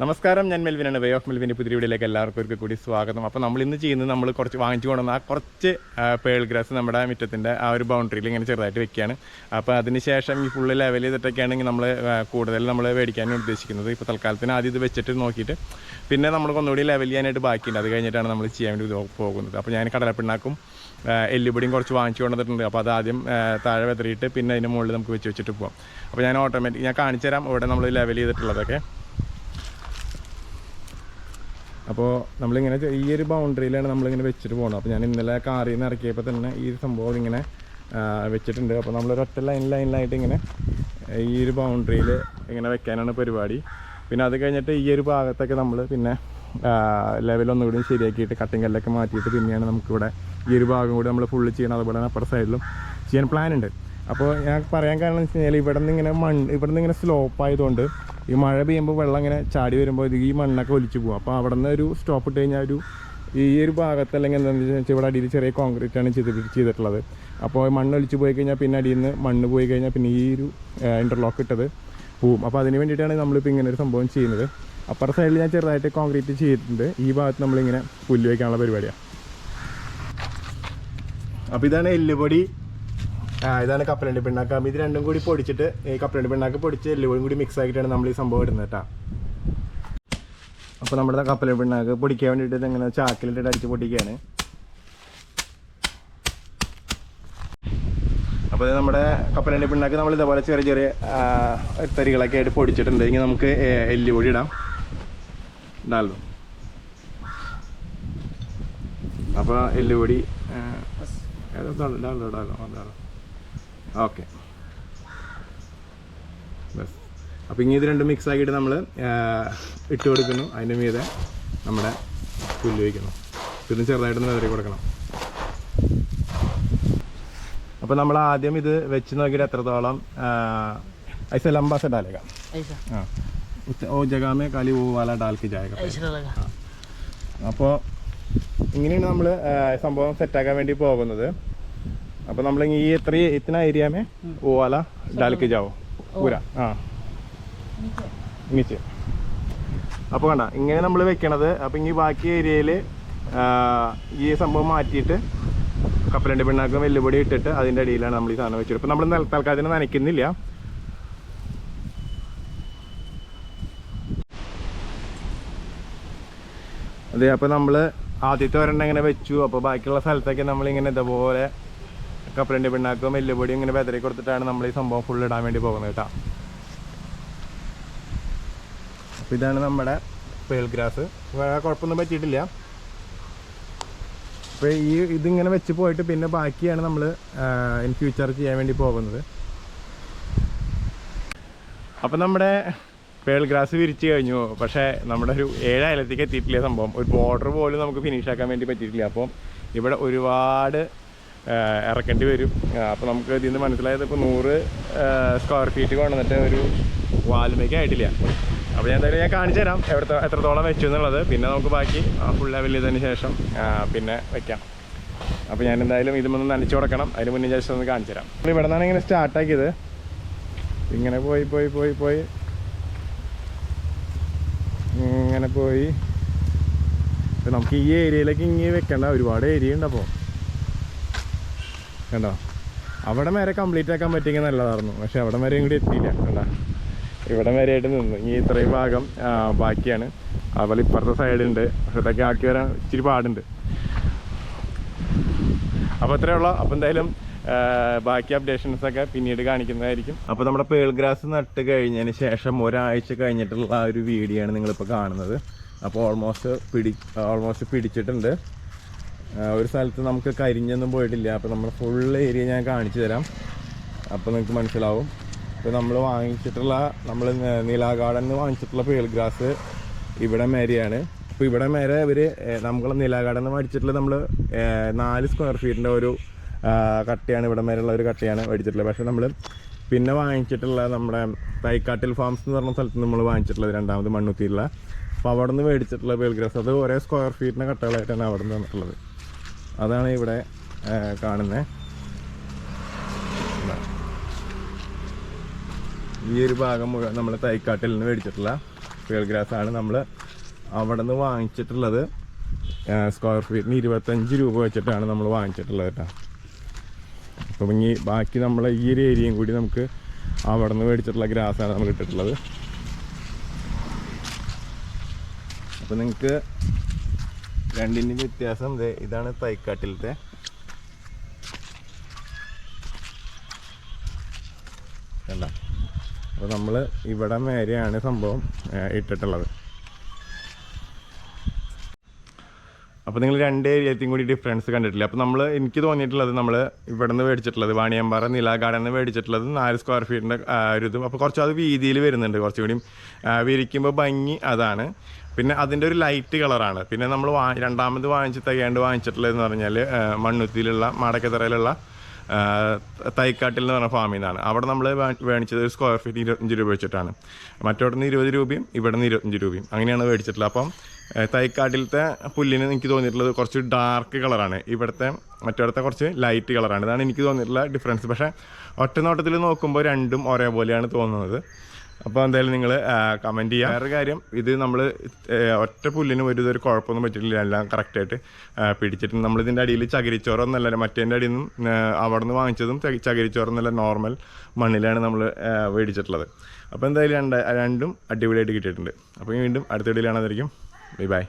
നമസ്കാരം ഞാൻ മെൽവിനാണ്. Way of മെൽവിന്റെ പുതിയ വീഡിയോയിലേക്ക് എല്ലാവർക്കും ഒരിക്കൽ കൂടി സ്വാഗതം. അപ്പോൾ നമ്മൾ ഇന്ന് ചെയ്യുന്നത് നമ്മൾ കുറച്ച് വാങ്ങിച്ചു കൊണ്ടുവന്ന ആ കുറച്ച് പേൾ ഗ്രാസ് നമ്മുടെ മുറ്റത്തിന്റെ ആ ഒരു ബൗണ്ടറിയിൽ ഇങ്ങനെ ചെറുതായിട്ട് വെക്കുകയാണ്. അപ്പോൾ അതിന് ശേഷം ഈ ഫുള്ള് ലെവൽ ചെയ്തിട്ടൊക്കെയാണെങ്കിൽ നമ്മൾ കൂടുതൽ നമ്മൾ മേടിക്കാനും ഉദ്ദേശിക്കുന്നത്. ഇപ്പോൾ തൽക്കാലത്തിന് ആദ്യം ഇത് വെച്ചിട്ട് നോക്കിയിട്ട് പിന്നെ നമ്മൾ ഒന്നുകൂടി ലെവൽ ചെയ്യാനായിട്ട് ബാക്കിയുണ്ട്. അത് കഴിഞ്ഞിട്ടാണ് നമ്മൾ ചെയ്യാൻ വേണ്ടി പോകുന്നത്. അപ്പോൾ ഞാൻ കടലപ്പിണ്ണാക്കും എല്ലുപൊടിയും കുറച്ച് വാങ്ങിച്ചു കൊണ്ടുവന്നിട്ടുണ്ട്. അപ്പോൾ അത് ആദ്യം താഴെ വെതറിയിട്ട് പിന്നെ അതിന്റെ മുകളിൽ നമുക്ക് വെച്ച് വെച്ചിട്ട് പോകാം അപ്പോൾ ഞാൻ ഓട്ടോമാറ്റിക് ഞാൻ കാണിച്ചു തരാം ഇവിടെ നമ്മൾ ലെവൽ ചെയ്തിട്ടുള്ളതൊക്കെ. അപ്പോൾ നമ്മളിങ്ങനെ ഈ ഒരു ബൗണ്ടറിയിലാണ് നമ്മളിങ്ങനെ വെച്ചിട്ട് പോകുന്നത് അപ്പോൾ ഞാൻ ഇന്നലെ കാറിൽ നിന്ന് ഇറക്കിയപ്പോൾ തന്നെ ഈ സംഭവം ഇങ്ങനെ വെച്ചിട്ടുണ്ട്. അപ്പോൾ നമ്മളൊരു ഒറ്റ ലൈൻ ലൈനിലായിട്ട് ഇങ്ങനെ ഈ ഒരു ബൗണ്ടറിയിൽ ഇങ്ങനെ വെക്കാനാണ് പരിപാടി. പിന്നെ അത് കഴിഞ്ഞിട്ട് ഈ ഒരു ഭാഗത്തൊക്കെ നമ്മൾ പിന്നെ ലെവൽ ഒന്നുകൂടി ശരിയാക്കിയിട്ട് കട്ടിങ് കല്ലൊക്കെ മാറ്റിയിട്ട് പിന്നെയാണ് നമുക്കിവിടെ ഈ ഒരു ഭാഗം കൂടി നമ്മൾ ഫുള്ള് ചെയ്യണം അതുപോലെ അപ്പുറ സൈഡിലും ചെയ്യാൻ പ്ലാൻ ഉണ്ട്. അപ്പോൾ ഞാൻ പറയാൻ കാരണം എന്ന് വെച്ച് കഴിഞ്ഞാൽ ഇവിടെ നിന്ന് ഇങ്ങനെ മണ്ണ് ഇവിടെ നിന്ന് ഇങ്ങനെ സ്ലോപ്പ് ആയതുകൊണ്ട് ഈ മഴ പെയ്യുമ്പോൾ വെള്ളം ഇങ്ങനെ ചാടി വരുമ്പോൾ ഇത് ഈ മണ്ണൊക്കെ ഒലിച്ചു പോകും അപ്പോൾ അവിടെ നിന്ന് ഒരു സ്റ്റോപ്പ് ഇട്ട് കഴിഞ്ഞാൽ ഒരു ഈ ഒരു ഭാഗത്ത് അല്ലെങ്കിൽ എന്താണെന്ന് വെച്ചാൽ ഇവിടെ അടിയിൽ ചെറിയ കോൺക്രീറ്റ് ആണ് ചെയ്ത് ചെയ്തിട്ടുള്ളത്. അപ്പോൾ മണ്ണ് ഒലിച്ച് പോയി കഴിഞ്ഞാൽ പിന്നെ അടിയിൽ നിന്ന് മണ്ണ് പോയി കഴിഞ്ഞാൽ പിന്നെ ഈ ഒരു ഇന്റർലോക്ക് ഇട്ടത് പോവും. അപ്പോൾ അതിന് വേണ്ടിയിട്ടാണ് നമ്മളിപ്പോൾ ഇങ്ങനെ ഒരു സംഭവം ചെയ്യുന്നത്. അപ്പുറ സൈഡിൽ ഞാൻ ചെറുതായിട്ട് കോൺക്രീറ്റ് ചെയ്തിട്ടുണ്ട്. ഈ ഭാഗത്ത് നമ്മളിങ്ങനെ പുല്ല് വയ്ക്കാനുള്ള പരിപാടിയാണ് അപ്പോൾ ഇതാണ് എല്ലുപൊടി. ആ ഇതാണ് കപ്പലണ്ടി പിണ്ണാക്ക്. ഇത് രണ്ടും കൂടി പൊടിച്ചിട്ട് ഈ കപ്പലണ്ടി പിണ്ണാക്ക് പൊടിച്ച് എല്ലുപൊടിയും കൂടി മിക്സ് ആക്കിയിട്ടാണ് നമ്മൾ ഈ സംഭവം ഇടുന്നത് കേട്ടോ. അപ്പോൾ നമ്മുടെ കപ്പലണ്ടി പിണ്ണാക്ക് പൊടിക്കാൻ വേണ്ടിയിട്ട് ഇങ്ങനെ ചാക്കിലിട്ട് അടിച്ച് പൊടിക്കുകയാണ് അപ്പോൾ നമ്മുടെ കപ്പലണ്ടി പിണ്ണാക്ക് നമ്മൾ ഇതേപോലെ ചെറിയ ചെറിയ തരികളൊക്കെ ആയിട്ട് പൊടിച്ചിട്ടുണ്ട്. ഇനി നമുക്ക് എല്ലുപൊടി ഇടാം. ഡാൽഡോ അപ്പോൾ എല്ലുപൊടി ഡാൽഡോ ഇടാലോ ഡാൽഡോ ഓക്കെ ബസ് അപ്പോൾ ഇനി ഇത് രണ്ടും മിക്സ് ആക്കിയിട്ട് നമ്മൾ ഇട്ട് കൊടുക്കുന്നു അതിൻ്റെ മീതെ നമ്മുടെ പുല്ല് വയ്ക്കുന്നു ഇതും ചെറുതായിട്ടൊന്ന് വിതറി കൊടുക്കണം അപ്പോൾ നമ്മൾ ആദ്യം ഇത് വെച്ച് നോക്കിയിട്ട് എത്രത്തോളം ഐസ ലംബा से डालेगा ऐसा हाँ उस- वो जगह में खाली वो वाला डाल के जाएगा ऐसा लगा അപ്പോൾ ഇങ്ങനെയാണ് നമ്മൾ സംഭവം സെറ്റാക്കാൻ വേണ്ടി പോകുന്നത് അപ്പോൾ നമ്മൾ ഈ ഇത്ര ഇത്തന ഏരിയ में वो वाला डाल के जाओ पूरा ആ നീച്ച് അപ്പോൾ കണ്ട ഇങ്ങനെ നമ്മൾ വെക്കണത് അപ്പോൾ ഇനി ബാക്കി ഏരിയയിൽ ഈ സംഭവം മാറ്റിയിട്ട് കപ്പലണ്ടി പിണ്ണാക്കും വെല്ലുപൊടി ഇട്ടിട്ട് അതിൻ്റെ അടിയിലാണ് നമ്മൾ ഈ സാധനം വെച്ചത് ഇപ്പോൾ നമ്മൾ ന- തൽക്കാലത്തിന് നനയ്ക്കുന്നില്ല അതെ അപ്പോൾ നമ്മൾ ആദ്യത്തെ ഒരെണ്ണം ഇങ്ങനെ വെച്ചു അപ്പോൾ ബാക്കിയുള്ള സ്ഥലത്തൊക്കെ നമ്മളിങ്ങനെ ഇതുപോലെ കപ്പലണ്ടി പിണ്ണാക്കും എല്ലുപൊടിയും ഇങ്ങനെ വെതറി കൊടുത്തിട്ടാണ് നമ്മൾ ഈ സംഭവം ഫുൾ ഇടാൻ വേണ്ടി പോകുന്നത് കേട്ടോ. അപ്പോൾ ഇതാണ് നമ്മുടെ പേൾ ഗ്രാസ് വേറെ കുഴപ്പമൊന്നും പറ്റിയിട്ടില്ല. അപ്പോൾ ഈ ഇതിങ്ങനെ വെച്ച് പോയിട്ട് പിന്നെ ബാക്കിയാണ് നമ്മൾ ഇൻ ഫ്യൂച്ചർ ചെയ്യാൻ വേണ്ടി പോകുന്നത്. അപ്പം നമ്മുടെ പേൾ ഗ്രാസ് വിരിച്ചു കഴിഞ്ഞു. പക്ഷേ നമ്മുടെ ഒരു ഏഴായിരത്തേക്ക് എത്തിയിട്ടില്ല സംഭവം. ഒരു ബോർഡർ പോലും നമുക്ക് ഫിനിഷ് ആക്കാൻ വേണ്ടി പറ്റിയിട്ടില്ല. അപ്പോൾ ഇവിടെ ഒരുപാട് ഇറക്കേണ്ടി വരും. അപ്പോൾ നമുക്ക് ഇതിൽ നിന്ന് മനസ്സിലായത് ഇപ്പോൾ നൂറ് സ്ക്വയർ ഫീറ്റ് കൊണ്ടുവന്നിട്ട് ഒരു വാൽമേക്ക് ആയിട്ടില്ല. അപ്പോൾ ഞാൻ എന്തായാലും ഞാൻ കാണിച്ചു തരാം എവിടത്തെ എത്രത്തോളം വെച്ചു എന്നുള്ളത്. പിന്നെ നമുക്ക് ബാക്കി ഫുൾ ലെവൽ ചെയ്തതിന് ശേഷം പിന്നെ വെക്കാം. അപ്പോൾ ഞാൻ എന്തായാലും ഇതുമൊന്ന് നനച്ചു കൊടുക്കണം. അതിന് മുന്നേ ജസ്റ്റ് ഒന്ന് കാണിച്ചു തരാം. നമ്മൾ ഇവിടെ നിന്നാണ് ഇങ്ങനെ സ്റ്റാർട്ടാക്കിയത് ഇങ്ങനെ പോയി പോയി പോയി പോയി. ഇങ്ങനെ പോയി. നമുക്ക് ഈ ഏരിയയിലേക്ക് ഇങ്ങനെ വെക്കണ്ട ഒരുപാട് ഏരിയ ഉണ്ട് അപ്പോൾ കണ്ടോ? അവിടെ വരെ കംപ്ലീറ്റ് ആക്കാൻ പറ്റിയെങ്കിൽ നല്ലതായിരുന്നു. പക്ഷെ അവിടെ വരെയും കൂടി എത്തിയില്ല കണ്ടോ? ഇവിടെ വരെ ആയിട്ട് നിന്നു. ഇനി ഇത്രയും ഭാഗം ബാക്കിയാണ്. അതുപോലെ ഇപ്പുറത്തെ സൈഡുണ്ട് പക്ഷെ ഇതൊക്കെ ആക്കി വരാൻ ഇച്ചിരി പാടുണ്ട്. അപ്പോൾ അത്രേ ഉള്ളൂ. അപ്പോൾ എന്തായാലും ബാക്കി അപ്ഡേഷൻസ് ഒക്കെ പിന്നീട് കാണിക്കുന്നതായിരിക്കും. അപ്പോൾ നമ്മുടെ പേൾ ഗ്രാസ് നട്ട് കഴിഞ്ഞതിന് ശേഷം ഒരാഴ്ച കഴിഞ്ഞിട്ടുള്ള ആ ഒരു വീഡിയോ ആണ് നിങ്ങളിപ്പോൾ കാണുന്നത്. അപ്പോൾ ഓൾമോസ്റ്റ് പിടി ഓൾമോസ്റ്റ് പിടിച്ചിട്ടുണ്ട്. ഒരു സ്ഥലത്ത് നമുക്ക് കരിഞ്ഞൊന്നും പോയിട്ടില്ല. അപ്പോൾ നമ്മുടെ ഫുൾ ഏരിയ ഞാൻ കാണിച്ചു തരാം. അപ്പോൾ നിങ്ങൾക്ക് മനസ്സിലാവും. ഇപ്പോൾ നമ്മൾ വാങ്ങിച്ചിട്ടുള്ള നമ്മൾ നീലാ ഗാർഡനിൽ നിന്ന് വാങ്ങിച്ചിട്ടുള്ള പേൾ ഗ്രാസ് ഇവിടെ മേരെയാണ്. അപ്പോൾ ഇവിടെ മേരെ ഇവർ നമ്മൾ നീലാ ഗാർഡനിൽ നിന്ന് മേടിച്ചിട്ടുള്ള നമ്മൾ നാല് സ്ക്വയർ ഫീറ്റിന്റെ ഒരു കട്ടയാണ് ഇവിടെ മേരെയുള്ള ഒരു കട്ടയാണ് മേടിച്ചിട്ടുള്ളത്. പക്ഷേ നമ്മൾ പിന്നെ വാങ്ങിച്ചിട്ടുള്ള നമ്മുടെ തൈക്കാട്ടിൽ ഫാംസ് എന്ന് പറഞ്ഞ സ്ഥലത്ത് നമ്മൾ വാങ്ങിച്ചിട്ടുള്ളത് രണ്ടാമത് മണ്ണുത്തിയിലുള്ള. അപ്പോൾ അവിടെ നിന്ന് മേടിച്ചിട്ടുള്ള പേൾ ഗ്രാസ് അത് ഒരേ സ്ക്വയർ ഫീറ്റിന്റെ കട്ടകളായിട്ടാണ് അവിടെ നിന്ന് വന്നിട്ടുള്ളത്. അതാണ് ഇവിടെ കാണുന്നത് ഈ ഒരു ഭാഗം മുഴുവൻ നമ്മൾ തൈക്കാട്ടിൽ നിന്ന് മേടിച്ചിട്ടുള്ള ഫീൽഡ് ഗ്രാസ് ആണ് നമ്മൾ അവിടെ നിന്ന് വാങ്ങിച്ചിട്ടുള്ളത് സ്ക്വയർ ഫീറ്റിന് ഇരുപത്തഞ്ച് രൂപ വെച്ചിട്ടാണ് നമ്മൾ വാങ്ങിച്ചിട്ടുള്ളത് കേട്ടോ. അപ്പം ഇനി ബാക്കി നമ്മൾ ഈ ഒരു ഏരിയയും കൂടി നമുക്ക് അവിടെ നിന്ന് മേടിച്ചിട്ടുള്ള ഗ്രാസാണ് നമുക്ക് ഇട്ടിട്ടുള്ളത് അപ്പോൾ നിങ്ങൾക്ക് രണ്ടിന്റെ വ്യത്യാസം ഇതാണ് തൈക്കാട്ടിലത്തെ. കണ്ട? അപ്പോൾ നമ്മൾ ഇവിടെ മേരെയാണ് സംഭവം ഇട്ടിട്ടുള്ളത്. അപ്പോൾ നിങ്ങൾ രണ്ട് ഏരിയത്തെയും കൂടി ഡിഫറൻസ് കണ്ടിട്ടില്ല? അപ്പോൾ നമ്മൾ എനിക്ക് തോന്നിയിട്ടുള്ളത് നമ്മൾ ഇവിടെ നിന്ന് മേടിച്ചിട്ടുള്ളത് വാണിയമ്പാറ നിലാഗാർഡിൽ നിന്ന് മേടിച്ചിട്ടുള്ളത് നാല് സ്ക്വയർ ഫീറ്റിന്റെ ഒരു ഇതും. അപ്പോൾ കുറച്ച് അത് വീതിയിൽ വരുന്നുണ്ട് കുറച്ചുകൂടി വിരിക്കുമ്പോൾ ഭംഗി അതാണ്. പിന്നെ അതിന്റെ ഒരു ലൈറ്റ് കളറാണ് പിന്നെ നമ്മൾ വാ രണ്ടാമത് വാങ്ങിച്ച് തയ്യാണ്ട് വാങ്ങിച്ചിട്ടുള്ളതെന്ന് പറഞ്ഞാൽ മണ്ണുത്തിയിലുള്ള മാടക്കത്തറയിലുള്ള തൈക്കാട്ടിൽ എന്ന് പറഞ്ഞ ഫാമിൽ നിന്നാണ്. അവിടെ നമ്മൾ മേടിച്ചത് ഒരു സ്ക്വയർ ഫീറ്റ് ഇരുപത്തഞ്ച് രൂപ വെച്ചിട്ടാണ്. മറ്റവിടെ നിന്ന് ഇരുപത് രൂപയും ഇവിടെ നിന്ന് ഇരുപത്തഞ്ച് രൂപയും. അങ്ങനെയാണ് മേടിച്ചിട്ടുള്ളത്. അപ്പം തൈക്കാട്ടിലത്തെ പുല്ലിന് എനിക്ക് തോന്നിയിട്ടുള്ളത് കുറച്ച് ഡാർക്ക് കളറാണ് ഇവിടുത്തെ മറ്റിടത്തെ കുറച്ച് ലൈറ്റ് കളറാണ് ഇതാണ് എനിക്ക് തോന്നിയിട്ടുള്ള ഡിഫറൻസ് പക്ഷേ ഒറ്റ നോട്ടത്തിൽ നോക്കുമ്പോൾ രണ്ടും ഒരേപോലെയാണ് തോന്നുന്നത്. അപ്പോൾ എന്തായാലും നിങ്ങൾ കമന്റ് ചെയ്യാം. വേറെ കാര്യം ഇത് നമ്മൾ ഒറ്റ പുല്ലിനും ഒരു ഇതൊരു കുഴപ്പമൊന്നും പറ്റിയിട്ടില്ല. എല്ലാം കറക്റ്റായിട്ട് പിടിച്ചിട്ടുണ്ട്. നമ്മളിതിന്റെ അടിയിൽ ചകിരിച്ചോറൊന്നല്ല മറ്റേന്റെ അടിയിൽ നിന്നും അവിടെ നിന്ന് വാങ്ങിച്ചതും ചകി- ചകിരിച്ചോറൊന്നല്ല നോർമൽ മണ്ണിലാണ് നമ്മൾ മേടിച്ചിട്ടുള്ളത്. അപ്പോൾ എന്തായാലും രണ്ട് രണ്ടും അടിപൊളിയായിട്ട് കിട്ടിയിട്ടുണ്ട്. അപ്പോൾ വീണ്ടും അടുത്ത വീഡിയോയിലാണ് Bye bye.